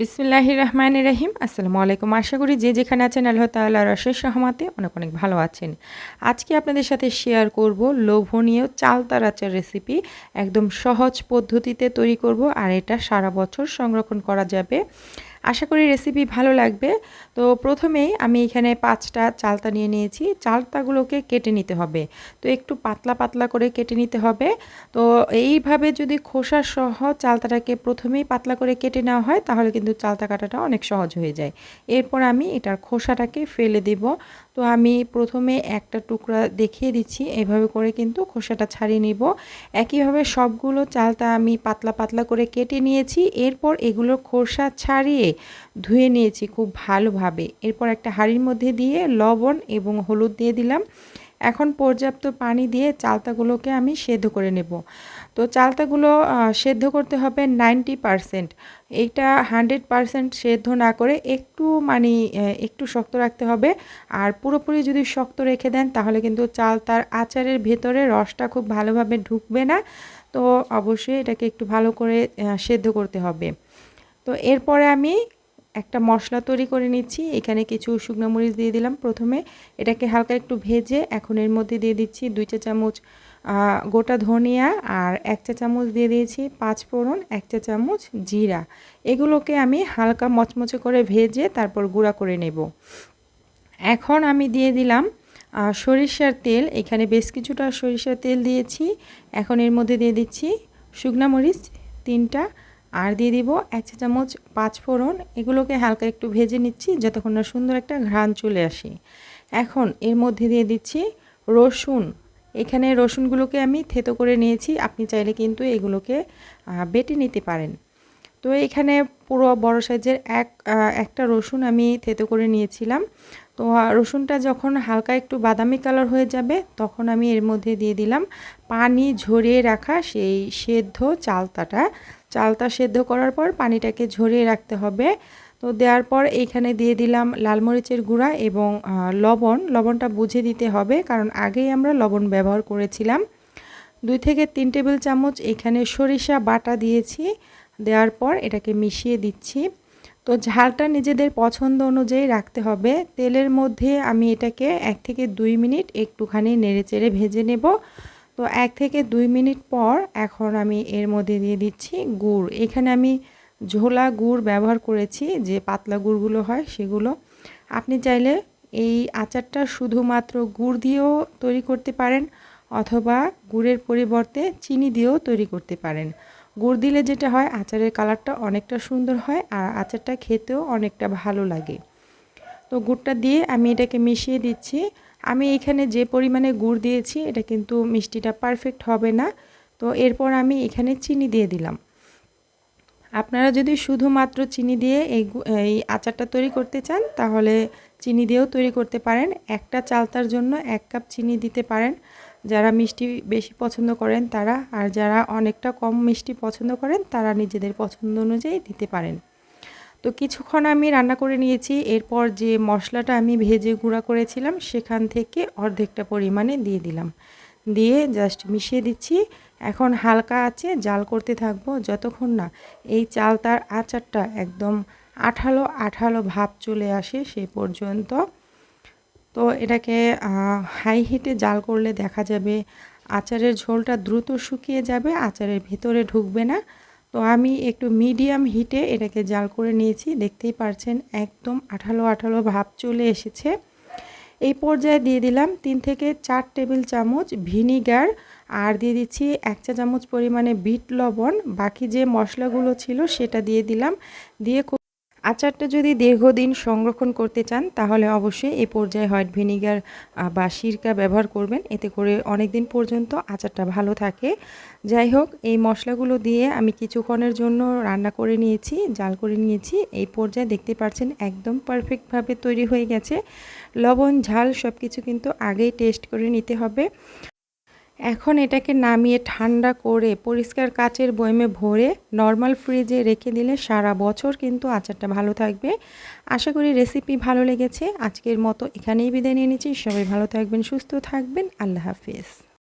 বিসমিল্লাহির রহমান রহিম। আসসালামু আলাইকুম। আশা করি যে যেখানে আছেন আল্লাহ তাল্লাহ রসের সহমাতে অনেক অনেক ভালো আছেন। আজকে আপনাদের সাথে শেয়ার করব লোভনীয় চালতার আচার রেসিপি একদম সহজ পদ্ধতিতে তৈরি করব আর এটা সারা বছর সংরক্ষণ করা যাবে। আশা করি রেসিপি ভালো লাগবে। তো প্রথমেই আমি এখানে পাঁচটা চালতা নিয়ে নিয়েছি। চালতাগুলোকে কেটে নিতে হবে। তো একটু পাতলা পাতলা করে কেটে নিতে হবে। তো এইভাবে যদি খোসা সহ চালতাটাকে প্রথমেই পাতলা করে কেটে নেওয়া হয়, তাহলে কিন্তু চালতা কাটাটা অনেক সহজ হয়ে যায়। এরপর আমি এটার খোসাটাকে ফেলে দেব। তো আমি প্রথমে একটা টুকরা দেখিয়ে দিচ্ছি। এভাবে করে কিন্তু খোসাটা ছাড়িয়ে নিব। একইভাবে সবগুলো চালটা আমি পাতলা পাতলা করে কেটে নিয়েছি। এরপর এগুলো খোসা ছাড়িয়ে ধুয়ে নিয়েছি খুব ভালোভাবে। এরপর একটা হাঁড়ির মধ্যে দিয়ে লবণ এবং হলুদ দিয়ে দিলাম। এখন পর্যাপ্ত পানি দিয়ে চালতাগুলোকে আমি সেদ্ধ করে নেব। তো চালতাগুলো সেদ্ধ করতে হবে নাইনটি পারসেন্ট। এইটা হান্ড্রেড পারসেন্ট সেদ্ধ না করে একটু মানে একটু শক্ত রাখতে হবে। আর পুরোপুরি যদি শক্ত রেখে দেন, তাহলে কিন্তু চাল তার আচারের ভেতরে রসটা খুব ভালোভাবে ঢুকবে না। তো অবশ্যই এটাকে একটু ভালো করে সেদ্ধ করতে হবে। তো এরপরে আমি একটা মশলা তৈরি করে নিচ্ছি। এখানে কিছু শুকনো মরিচ দিয়ে দিলাম প্রথমে। এটাকে হালকা একটু ভেজে এখন এর মধ্যে দিয়ে দিচ্ছি দুই চা চামচ গোটা ধনিয়া আর এক চা চামচ দিয়ে দিয়েছি পাঁচ ফোড়ন, এক চা চামচ জিরা। এগুলোকে আমি হালকা মচমচে করে ভেজে তারপর গুঁড়া করে নেব। এখন আমি দিয়ে দিলাম সরিষার তেল। এখানে বেশ কিছুটা সরিষার তেল দিয়েছি। এখন এর মধ্যে দিয়ে দিচ্ছি শুকনা মরিচ, তিনটা। আর দিয়ে দিব এক চা চামচ পাঁচ ফোড়ন। এগুলোকে হালকা একটু ভেজে নিচ্ছি যতক্ষণ না সুন্দর একটা ঘ্রাণ চলে আসে। এখন এর মধ্যে দিয়ে দিচ্ছি রসুন। এখানে রসুনগুলোকে আমি থেতো করে নিয়েছি। আপনি চাইলে কিন্তু এগুলোকে বেটে নিতে পারেন। তো এখানে পুরো বড় সাইজের এক একটা রসুন আমি থেতো করে নিয়েছিলাম। তো রসুনটা যখন হালকা একটু বাদামি কালার হয়ে যাবে, তখন আমি এর মধ্যে দিয়ে দিলাম পানি ঝরিয়ে রাখা সেই সেদ্ধ চালতাটা। চালতা সেদ্ধ করার পর পানিটাকে ঝরিয়ে রাখতে হবে। তো দেওয়ার পর এইখানে দিয়ে দিলাম লাল মরিচের গুঁড়া এবং লবণ। লবণটা বুঝে দিতে হবে কারণ আগেই আমরা লবণ ব্যবহার করেছিলাম। দুই থেকে তিন টেবিল চামচ এখানে সরিষা বাটা দিয়েছি। দেওয়ার পর এটাকে মিশিয়ে দিচ্ছি। তো ঝালটা নিজেদের পছন্দ অনুযায়ী রাখতে হবে। তেলের মধ্যে আমি এটাকে এক থেকে দুই মিনিট একটুখানি নেড়ে চেড়ে ভেজে নেব। তো এক থেকে দুই মিনিট পর এখন আমি এর মধ্যে দিয়ে দিচ্ছি গুড়। এখানে আমি ঝোলা গুড় ব্যবহার করেছি, যে পাতলা গুড়গুলো হয় সেগুলো। আপনি চাইলে এই আচারটা শুধুমাত্র গুড় দিয়েও তৈরি করতে পারেন অথবা গুড়ের পরিবর্তে চিনি দিয়েও তৈরি করতে পারেন। গুড় দিলে যেটা হয়, আচারের কালারটা অনেকটা সুন্দর হয় আর আচারটা খেতেও অনেকটা ভালো লাগে। তো গুড়টা দিয়ে আমি এটাকে মিশিয়ে দিচ্ছি। আমি এখানে যে পরিমাণে গুড় দিয়েছি, এটা কিন্তু মিষ্টিটা পারফেক্ট হবে না। তো এরপর আমি এখানে চিনি দিয়ে দিলাম। আপনারা যদি শুধুমাত্র চিনি দিয়ে এই এই আচারটা তৈরি করতে চান, তাহলে চিনি দিয়েও তৈরি করতে পারেন। একটা চালতার জন্য এক কাপ চিনি দিতে পারেন। যারা মিষ্টি বেশি পছন্দ করেন তারা, আর যারা অনেকটা কম মিষ্টি পছন্দ করেন, তারা নিজেদের পছন্দ অনুযায়ী দিতে পারেন। তো কিছুক্ষণ আমি রান্না করে নিয়েছি, এরপর যে মশলাটা আমি ভেজে গুঁড়া করেছিলাম সেখান থেকে অর্ধেকটা পরিমাণে দিয়ে দিলাম। দিয়ে জাস্ট মিশিয়ে দিচ্ছি। এখন হালকা আছে জাল করতে থাকব, যতক্ষণ না এই চালতার আচারটা একদম আঠালো আঠালো ভাব চলে আসে সে পর্যন্ত। তো এটাকে হাই হিটে জাল করলে দেখা যাবে আচারের ঝোলটা দ্রুত শুকিয়ে যাবে, আচারের ভিতরে ঢুকবে না। তো আমি একটু মিডিয়াম হিটে এটাকে জাল করে নিয়েছি। দেখতেই পারছেন একদম আঠালো আঠালো ভাব চলে এসেছে। এই পর্যায়ে দিয়ে দিলাম তিন থেকে চার টেবিল চামচ ভিনিগার আর দিয়ে দিচ্ছি এক চা চামচ পরিমাণে বিট লবণ। বাকি যে মশলাগুলো ছিল সেটা দিয়ে দিলাম। দিয়ে আচারটা যদি দীর্ঘদিন সংরক্ষণ করতে চান, তাহলে অবশ্যই এই পর্যায়ে হোয়াইট ভিনিগার বা সিরকা ব্যবহার করবেন। এতে করে অনেক দিন পর্যন্ত আচারটা ভালো থাকে। যাই হোক, এই মশলাগুলো দিয়ে আমি কিছুক্ষণের জন্য রান্না করে নিয়েছি, জাল করে নিয়েছি। এই পর্যায়ে দেখতে পাচ্ছেন একদম পারফেক্টভাবে তৈরি হয়ে গেছে। লবণ, ঝাল সব কিছু কিন্তু আগেই টেস্ট করে নিতে হবে। এখন এটাকে নামিয়ে ঠান্ডা করে পরিষ্কার কাচের বয়মে ভরে নর্মাল ফ্রিজে রেখে দিলে সারা বছর কিন্তু আচারটা ভালো থাকবে। আশা করি রেসিপি ভালো লেগেছে। আজকের মতো এখানেই বিদায় নিয়ে নিচ্ছি। সবাই ভালো থাকবেন, সুস্থ থাকবেন। আল্লাহ হাফিজ।